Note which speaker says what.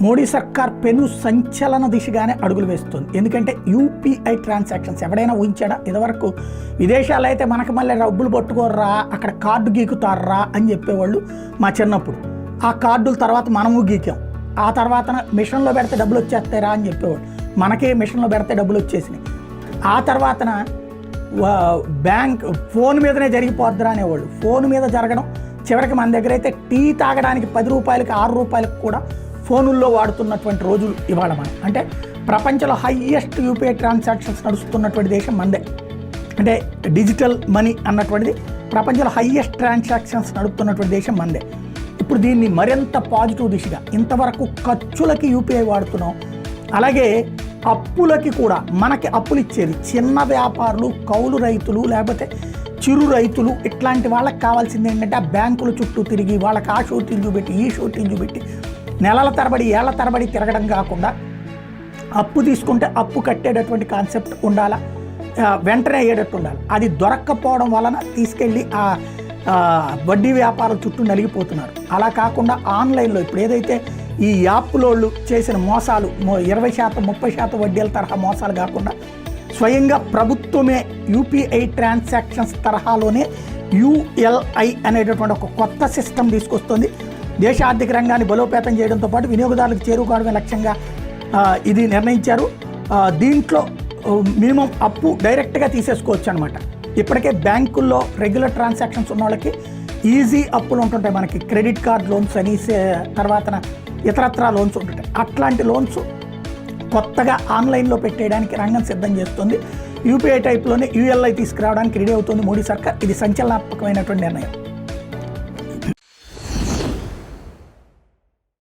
Speaker 1: మోడీ సర్కార్ పెను సంచలన దిశగానే అడుగులు వేస్తుంది. ఎందుకంటే యూపీఐ ట్రాన్సాక్షన్స్ ఎవడైనా ఊహించాడా? ఇదివరకు విదేశాల్లో అయితే మనకు మళ్ళీ డబ్బులు పట్టుకోర్రా అక్కడ కార్డు గీకుతారా అని చెప్పేవాళ్ళు మా చిన్నప్పుడు. ఆ కార్డుల తర్వాత మనము గీకాం. ఆ తర్వాత మిషన్లో పెడితే డబ్బులు వచ్చేస్తారా అని చెప్పేవాళ్ళు. మనకే మిషన్లో పెడితే డబ్బులు వచ్చేసినాయి. ఆ తర్వాతన వా- బ్యాంక్ ఫోన్ మీదనే జరిగిపోద్దిరా అనేవాళ్ళు. ఫోన్ మీద జరగడం చివరికి మన దగ్గర అయితే టీ తాగడానికి పది రూపాయలకి ఆరు రూపాయలకు కూడా ఫోనుల్లో వాడుతున్నటువంటి రోజులు ఇవాళ మనం అంటే ప్రపంచంలో హయ్యెస్ట్ యూపీఐ ట్రాన్సాక్షన్స్ నడుస్తున్నటువంటి దేశం మందే. అంటే డిజిటల్ మనీ అన్నటువంటిది ప్రపంచంలో హయ్యెస్ట్ ట్రాన్సాక్షన్స్ నడుపుతున్నటువంటి దేశం మందే. ఇప్పుడు దీన్ని మరింత పాజిటివ్ దిశగా ఇంతవరకు ఖర్చులకి యూపీఐ వాడుతున్నాం. అలాగే అప్పులకి కూడా మనకి అప్పులు ఇచ్చేది చిన్న వ్యాపారులు కౌలు రైతులు లేకపోతే చిరు రైతులు ఇట్లాంటి వాళ్ళకి కావాల్సింది ఏంటంటే ఆ బ్యాంకుల చుట్టూ తిరిగి వాళ్ళకి ఆ షూటింగ్ చూపెట్టి ఈ షూటింగ్ చూపెట్టి నెలల తరబడి ఏళ్ళ తరబడి తిరగడం కాకుండా అప్పు తీసుకుంటే అప్పు కట్టేటటువంటి కాన్సెప్ట్ ఉండాలా? వెంటనే అయ్యేటట్టు ఉండాలి? అది దొరక్కపోవడం వలన తీసుకెళ్ళి ఆ వడ్డీ వ్యాపారం చుట్టూ నలిగిపోతున్నారు. అలా కాకుండా ఆన్లైన్లో ఇప్పుడు ఏదైతే ఈ యాప్లోళ్ళు చేసిన మోసాలు ఇరవై శాతం ముప్పై శాతం వడ్డీల తరహా మోసాలు కాకుండా స్వయంగా ప్రభుత్వమే యూపీఐ ట్రాన్సాక్షన్స్ తరహాలోనే యూఎల్ఐ అనేటటువంటి ఒక కొత్త సిస్టమ్ తీసుకొస్తుంది. దేశ ఆర్థిక రంగాన్ని బలోపేతం చేయడంతో పాటు వినియోగదారులకు చేరుకోవడమే లక్ష్యంగా ఇది నిర్ణయించారు. దీంట్లో మినిమం అప్పు డైరెక్ట్గా తీసేసుకోవచ్చు అనమాట ఇప్పటికే బ్యాంకుల్లో రెగ్యులర్ ట్రాన్సాక్షన్స్ ఉన్న వాళ్ళకి ఈజీ అప్పులు ఉంటుంటాయి మనకి. క్రెడిట్ కార్డ్ లోన్స్ అని తర్వాత ఇతరత్ర లోన్స్ ఉంటుంటాయి. అట్లాంటి లోన్స్ కొత్తగా ఆన్లైన్లో పెట్టేయడానికి రంగం సిద్ధం చేస్తుంది. యూపీఐ టైప్లోనే యూఎల్ఐ తీసుకురావడానికి రెడీ అవుతుంది మోడీ సర్కార్. ఇది సంచలనాత్మకమైనటువంటి నిర్ణయం.